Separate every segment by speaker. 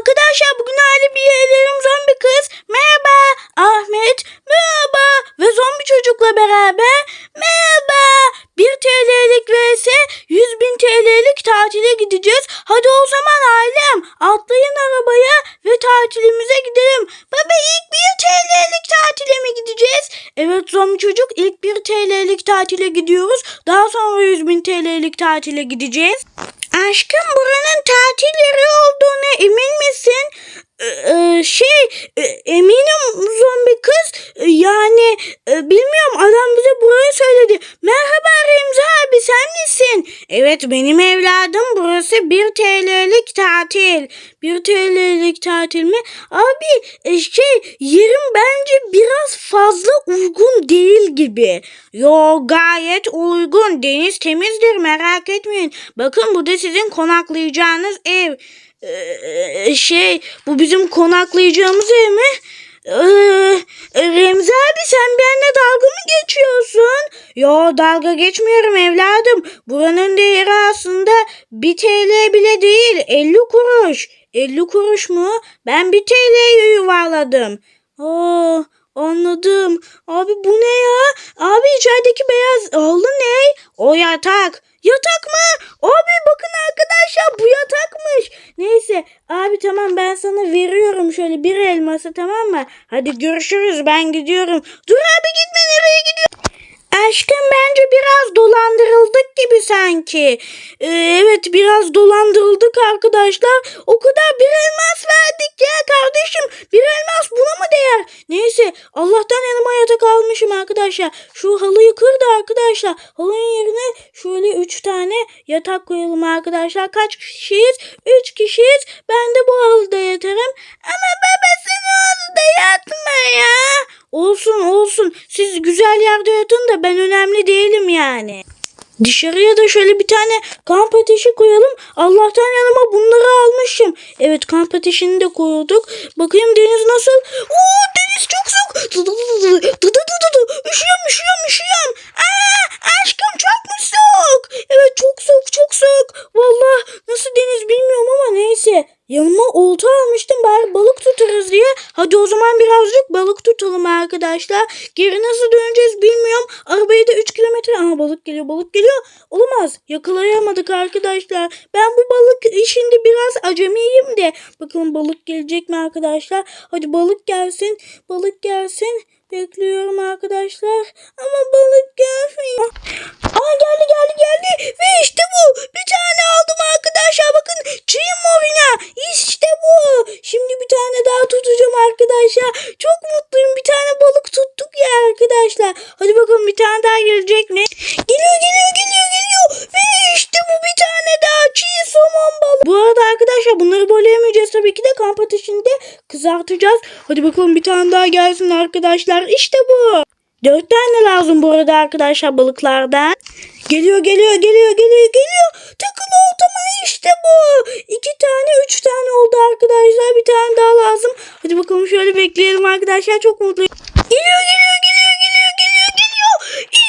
Speaker 1: Arkadaşlar bugün aile bir yerim zombi kız. Merhaba Ahmet. Merhaba. Ve zombi çocukla beraber. Merhaba. 1 TL'lik vs 100 bin TL'lik tatile gideceğiz. Hadi o zaman ailem atlayın arabaya ve tatilimize gidelim. Baba ilk 1 TL'lik tatile mi gideceğiz? Evet zombi çocuk ilk 1 TL'lik tatile gidiyoruz. Daha sonra 100 bin TL'lik tatile gideceğiz. Aşkım buranın tatil yeri olduğuna emin misin? E, şey e, eminim zombi kız E, yani e, bilmiyorum adam bize burayı söyledi. Merhaba Remzi abi sen misin? Evet benim evladım burası 1 TL'lik tatil. 1 TL'lik tatil mi? Abi e, şey yerim bence biraz fazla uygun değil gibi. Yo gayet uygun deniz temizdir merak etmeyin. Bakın bu da sizin konaklayacağınız ev. Ee, şey bu bizim konaklayacağımız ev mi? Ee, Remzi abi sen benimle dalga mı geçiyorsun? Yo dalga geçmiyorum evladım. Buranın değeri aslında 1 TL bile değil 50 kuruş. 50 kuruş mu? Ben 1 TL'ye yuvarladım. Oo, anladım. Abi bu ne ya? Abi içerideki beyaz halı ne? O yatak. Yatak mı? Abi bakın arkadaşlar bu yatakmış. Neyse abi tamam ben sana veriyorum şöyle bir elması tamam mı? Hadi görüşürüz ben gidiyorum. Dur abi gitme nereye gidiyorsun? Aşkım bence biraz dolandırıldık gibi sanki. Ee, evet biraz dolandırıldık arkadaşlar. O kadar bir elmas verdik ya kardeşim. Bir elmas buna mı değer? Neyse Allah'tan yanıma yatak almışım arkadaşlar. Şu halıyı kırdı arkadaşlar. Halının yerine şöyle üç tane yatak koyalım arkadaşlar. Kaç kişiyiz? Üç kişiyiz. Ben de bu halıda yatarım. Ama baba sen o halıda yatma ya. Olsun olsun. Siz güzel yerde yatın da ben önemli değilim yani. Dışarıya da şöyle bir tane kamp ateşi koyalım. Allah'tan yanıma bunları almışım. Evet kamp ateşini de koyduk. Bakayım deniz nasıl? Oo deniz çok soğuk. Üşüyorum üşüyorum üşüyorum. Aa, aşkım çok mu soğuk? Evet çok soğuk çok soğuk. Vallahi nasıl deniz bilmiyorum ama neyse. Yanıma olta almıştım bari balık tutarız diye. Hadi o zaman birazcık balık tutalım arkadaşlar. Geri nasıl 3 kilometre... Aha balık geliyor balık geliyor. Olamaz yakalayamadık arkadaşlar. Ben bu balık işinde biraz acemiyim de. Bakalım balık gelecek mi arkadaşlar? Hadi balık gelsin. Balık gelsin. Bekliyorum arkadaşlar. Ama balık gelmiyor. Aa geldi geldi geldi. Ve işte bu. Bir tane aldım arkadaşlar. Bakın çiğ morina. İşte bu. Şimdi bir tane daha tutacağım arkadaşlar. Çok mutluyum. Bir tane balık tuttuk ya arkadaşlar. Hadi bakalım bir tane daha gelecek mi? Geliyor geliyor geliyor geliyor. Ve işte bu bir tane daha çiğ somon balığı. Bu arada arkadaşlar bunları böyle yemeyeceğiz. Tabii ki de kamp ateşinde kızartacağız. Hadi bakalım bir tane daha gelsin arkadaşlar. İşte bu. Dört tane lazım bu arada arkadaşlar balıklardan. Geliyor geliyor geliyor geliyor geliyor. Takım oltama işte bu. İki tane üç tane oldu arkadaşlar. Bir tane daha lazım. Hadi bakalım şöyle bekleyelim arkadaşlar. Çok mutluyum. Geliyor geliyor geliyor geliyor geliyor geliyor.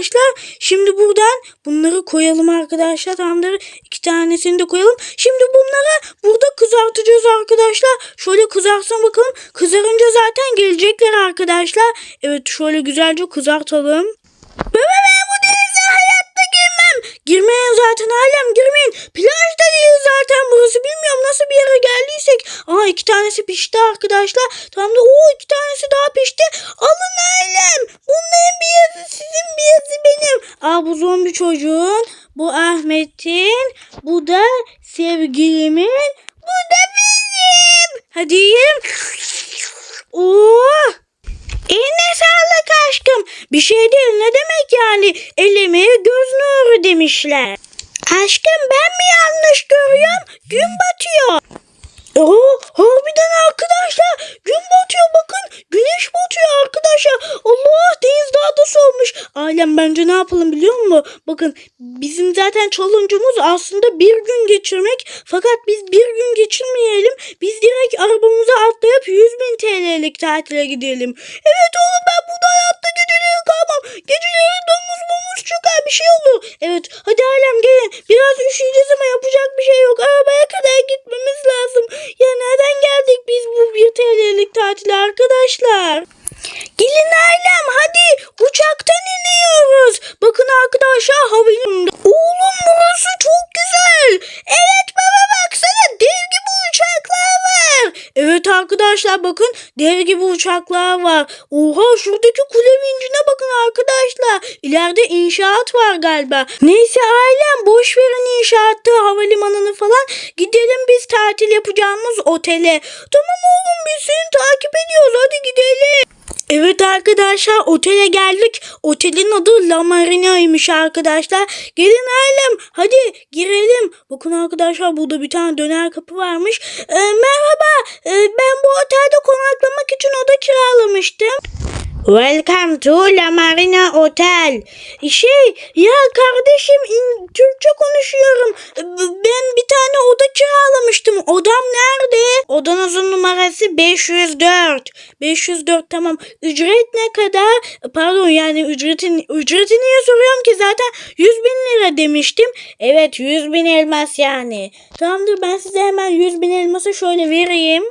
Speaker 1: Arkadaşlar. Şimdi buradan bunları koyalım arkadaşlar. Tamamdır. İki tanesini de koyalım. Şimdi bunları burada kızartacağız arkadaşlar. Şöyle kızarsın bakalım. Kızarınca zaten gelecekler arkadaşlar. Evet şöyle güzelce kızartalım. Baba ben bu denize hayatta girmem. Girmeyin zaten alem girmeyin. Plajda değil zaten burası. Bilmiyorum nasıl bir yere geldiysek. Aa iki tanesi pişti arkadaşlar. Tam da o iki tanesi daha pişti. Alın alem. Bunların bir yazı sizin bir yazı benim. Aa bu zombi çocuğun. Bu Ahmet'in. Bu da sevgilimin. Bu da benim. Hadi yiyelim. Oo. Eline sağlık aşkım. Bir şey değil ne demek yani? Elime göz nuru demişler. Aşkım ben mi yanlış görüyorum? Gün batıyor. Arkadaşlar. Gün batıyor bakın. Güneş batıyor arkadaşlar. Allah deniz daha da soğumuş. Ailem bence ne yapalım biliyor musun? Bakın bizim zaten challenge'ımız aslında bir gün geçirmek. Fakat biz bir gün geçirmeyelim. Biz direkt arabamıza atlayıp 100 bin TL'lik tatile gidelim. Evet oğlum ben burada hayatta geceleri kalmam. Geceleri domuz bomuz çıkar bir şey olur. Evet hadi alem gelin biraz üşüyeceğiz ama yapacak bir şey yok arabaya kadar arkadaşlar bakın dev gibi uçaklar var. Oha şuradaki kule vincine bakın arkadaşlar. İleride inşaat var galiba. Neyse ailem boş verin inşaatı havalimanını falan. Gidelim biz tatil yapacağımız otele. Tamam oğlum biz seni takip ediyoruz hadi gidelim. Evet arkadaşlar otele geldik. Otelin adı La Marina'ymış arkadaşlar. Gelin ailem hadi girelim. Bakın arkadaşlar burada bir tane döner kapı varmış. Ee, merhaba ee, ben bu otelde konaklamak için oda kiralamıştım. Welcome to La Marina Hotel. Şey ya kardeşim Türkçe konuşuyorum. Ben bir tane oda kiralamıştım. Odam nerede? Odanızın numarası 504. 504 tamam. Ücret ne kadar? Pardon yani ücretin ücreti niye soruyorum ki zaten 100 bin lira demiştim. Evet 100 bin elmas yani. Tamamdır ben size hemen 100 bin elması şöyle vereyim.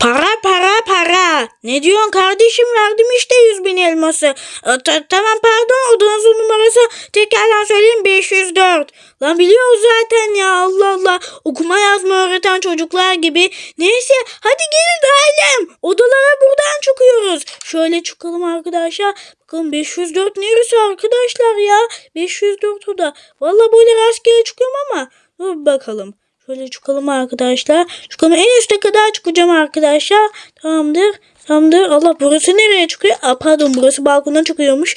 Speaker 1: Para para para. Ne diyorsun kardeşim verdim işte 100 bin elması. E, ta- tamam pardon odanızın numarası tekrardan söyleyeyim 504. Lan biliyoruz zaten ya Allah Allah. Okuma yazma öğreten çocuklar gibi. Neyse hadi gelin ailem. Odalara buradan çıkıyoruz. Şöyle çıkalım arkadaşlar. Bakın 504 neresi arkadaşlar ya? 504 oda. Valla böyle rastgele çıkıyorum ama. Dur bakalım. Şöyle çıkalım arkadaşlar. Çıkalım en üste kadar çıkacağım arkadaşlar. Tamamdır. Tamamdır. Allah burası nereye çıkıyor? Aa, pardon burası balkona çıkıyormuş.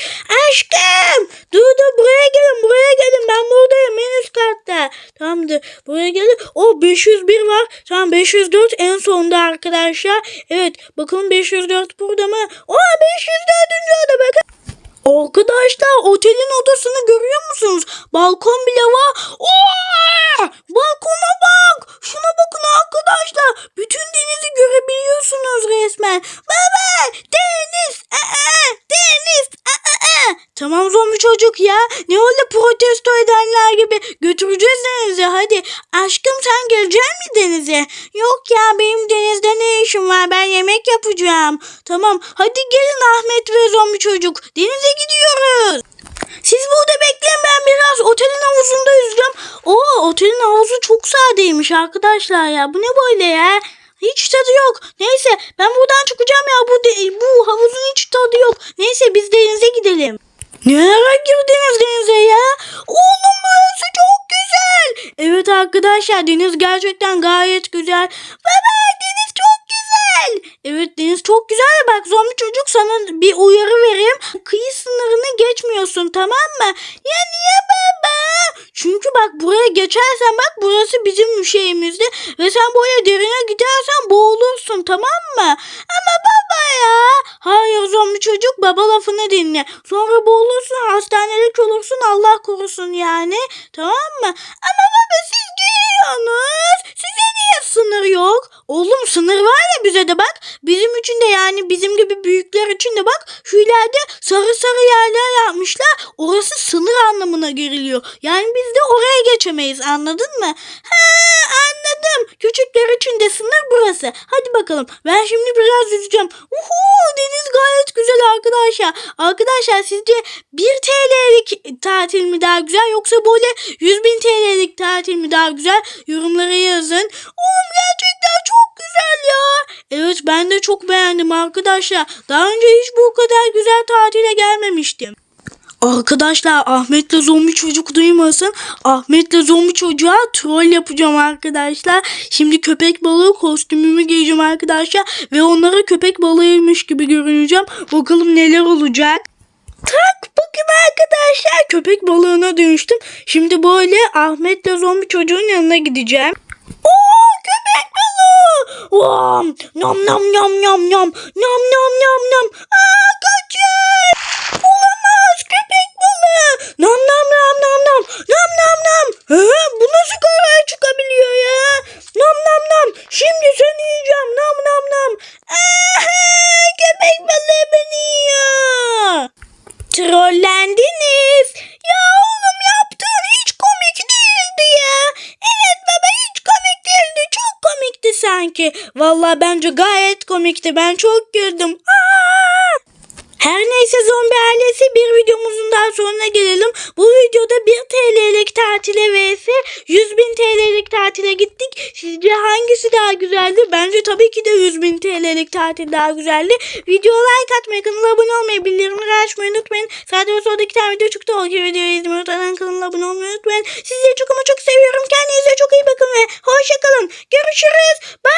Speaker 1: Aşkım. Dur dur buraya gelin buraya gelin. Ben buradayım en üst katta. Tamamdır. Buraya gelin. O 501 var. Tamam 504 en sonda arkadaşlar. Evet bakalım 504 burada mı? O 504. oda bakın. Arkadaşlar otelin odasını görüyor musunuz? Balkon bile var. Oo! Balkona Baba deniz. Aa, deniz. Aa, Tamam zombi çocuk ya. Ne öyle protesto edenler gibi götüreceğiz denize hadi. Aşkım sen gelecek mi denize? Yok ya benim denizde ne işim var ben yemek yapacağım. Tamam hadi gelin Ahmet ve zombi çocuk. Denize gidiyoruz. Siz burada bekleyin ben biraz otelin havuzunda yüzeceğim. Oo otelin havuzu çok sadeymiş arkadaşlar ya. Bu ne böyle ya? Hiç tadı yok. Neyse ben buradan çıkacağım ya. Bu bu havuzun hiç tadı yok. Neyse biz denize gidelim. Ne ara girdiniz denize ya? Oğlum burası çok güzel. Evet arkadaşlar deniz gerçekten gayet güzel. Baba deniz çok güzel. Evet deniz çok güzel bak zombi çocuk sana bir uyarı vereyim. Kıyı sınırını geçmiyorsun tamam mı? Ya niye baba? Çünkü bak buraya geçersen bak burası bizim şeyimizde ve sen buraya derine gidersen boğulursun tamam mı? Ama baba ya. Hayır zombi çocuk baba lafını dinle. Sonra boğulursun hastanelik olursun Allah korusun yani. Tamam mı? Ama baba siz geliyorsunuz. Size niye sınır yok? Oğlum sınır var ya bize de bak. Bizim için de yani bizim gibi büyükler için de bak. Şu ileride sarı sarı yerler yapmışlar. Orası sınır anlamına geriliyor. Yani biz de oraya geçemeyiz anladın mı? He anladım. Küçükler için de sınır burası. Hadi bakalım. Ben şimdi biraz yüzeceğim. Uhu deniz gayet güzel arkadaşlar. Arkadaşlar sizce 1 TL'lik tatil mi daha güzel yoksa böyle 100 bin TL'lik tatil mi daha güzel? Yorumlara yazın. Oğlum gerçekten çok güzel ya. Evet ben de çok beğendim arkadaşlar. Daha önce hiç bu kadar güzel tatile gelmemiştim. Arkadaşlar Ahmet'le zombi çocuk duymasın. Ahmet'le zombi çocuğa troll yapacağım arkadaşlar. Şimdi köpek balığı kostümümü giyeceğim arkadaşlar. Ve onlara köpek balığıymış gibi görüneceğim. Bakalım neler olacak. Tak bakın arkadaşlar köpek balığına dönüştüm. Şimdi böyle Ahmet'le zombi çocuğun yanına gideceğim. Köpek balığı. Oo, nam nam nam nam nam. Nam nam nam nam. Aa kaçın. Olamaz köpek balığı. Nam nam nam nam nam. Nam nam nam. Hı, bu nasıl karaya çıkabiliyor ya? Nam nam nam. Şimdi seni yiyeceğim. Nam nam nam. Aha, köpek balığı beni yiyor. Trollendiniz. Ya oğlum yaptığın hiç komik değildi ya. Evet baba hiç komik değildi. Çok sanki. Vallahi bence gayet komikti. Ben çok güldüm. Her neyse zombi ailesi bir videomuzun daha sonuna gelelim. Bu videoda 1 TL'lik tatile vs 100 bin TL'lik tatile gittik. Sizce hangisi daha güzeldi? Bence tabii ki de 100 bin TL'lik tatil daha güzeldi. Videoya like atmayı, kanala abone olmayı, bildirimleri açmayı unutmayın. Zaten soldaki tane video çıktı. O videoyu izlemeyi unutmayın. Kanala abone olmayı unutmayın. Sizi çok ama çok seviyorum. Kendinize çok iyi bakın ve hoşçakalın. Görüşürüz. Bye.